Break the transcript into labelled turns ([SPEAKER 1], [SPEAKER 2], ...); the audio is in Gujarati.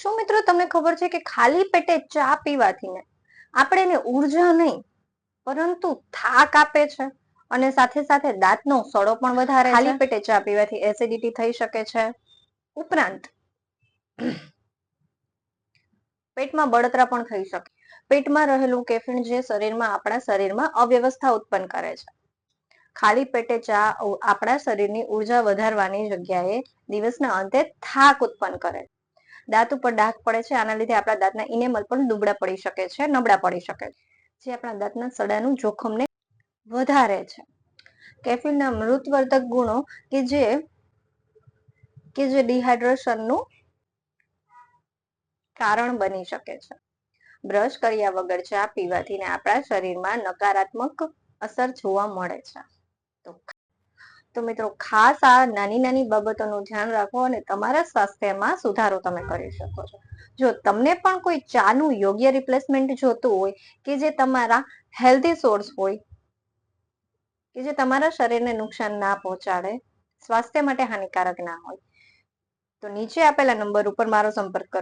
[SPEAKER 1] શું મિત્રો તમને ખબર છે કે ખાલી પેટે ચા પીવાથી ને આપણે એને ઊર્જા નહીં પરંતુ થાક આપે છે અને સાથે સાથે દાંતનો સડો પણ વધારે ખાલી પેટે ચા પીવાથી એસિડિટી થઈ શકે છે. ઉપરાંત પેટમાં બળતરા પણ થઈ શકે. પેટમાં રહેલું કેફીન જે શરીરમાં આપણા શરીરમાં અવ્યવસ્થા ઉત્પન્ન કરે છે. ખાલી પેટે ચા આપણા શરીરની ઊર્જા વધારવાની જગ્યાએ દિવસના અંતે થાક ઉત્પન્ન કરે છે. દાંત ઉપર ડાઘ પડે છે, આના લીધે આપણા દાંતના ઇનેમલ પણ દુબળા પડી શકે છે, નબળા પડી શકે છે. જે આપણા દાંતના સડાનું જોખમને વધારે છે. કેફીનના મૃતવર્ધક ગુણો કે જે કે જે ડિહાઇડ્રેશનનું કારણ બની શકે છે. બ્રશ કર્યા વગર ચા પીવાથી ને આપણા શરીરમાં નકારાત્મક અસર જોવા મળે છે. તો મિત્રો ખાસ આ નાની નાની બાબતોનું ધ્યાન રાખો અને તમારા સ્વાસ્થ્યમાં સુધારો તમે કરી શકો છો. જો તમને પણ કોઈ ચાનું યોગ્ય રિપ્લેસમેન્ટ જોતું હોય કે જે તમારા હેલ્ધી સોર્સ હોય, કે જે તમારા શરીરને નુકસાન ના પહોંચાડે, સ્વાસ્થ્ય માટે હાનિકારક ના હોય, તો નીચે આપેલા નંબર ઉપર મારો સંપર્ક કરો